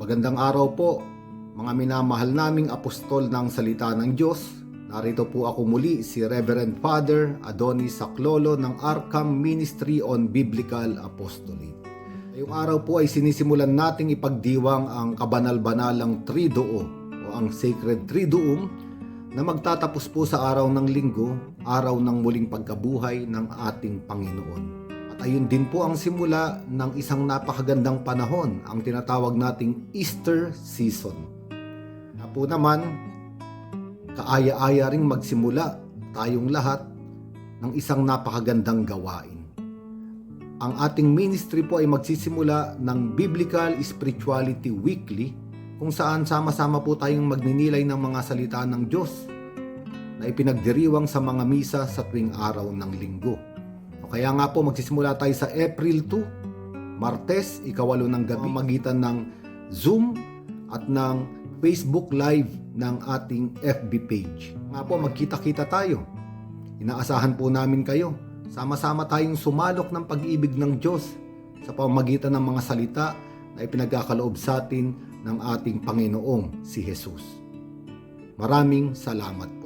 Magandang araw po, mga minamahal naming apostol ng salita ng Diyos. Narito po ako muli, si Reverend Father Adonis Saklolo ng Arkham Ministry on Biblical Apostolate. Ngayong araw po ay sinisimulan nating ipagdiwang ang kabanal-banalang Triduo o ang Sacred Triduum na magtatapos po sa araw ng linggo, araw ng muling pagkabuhay ng ating Panginoon. Ayun din po ang simula ng isang napakagandang panahon, ang tinatawag nating Easter season. Na po naman, kaaya-aya ring magsimula tayong lahat ng isang napakagandang gawain. Ang ating ministry po ay magsisimula ng Biblical Spirituality Weekly kung saan sama-sama po tayong magninilay ng mga salita ng Diyos na ipinagdiriwang sa mga misa sa tuwing araw ng linggo. Kaya nga po magsisimula tayo sa April 2, Martes, ikawalo ng gabi, magitan ng Zoom at ng Facebook Live ng ating FB page. Nga po, magkita-kita tayo. Inaasahan po namin kayo. Sama-sama tayong sumalok ng pag-ibig ng Diyos sa pamamagitan ng mga salita na ipinagkakaloob sa atin ng ating Panginoong si Jesus. Maraming salamat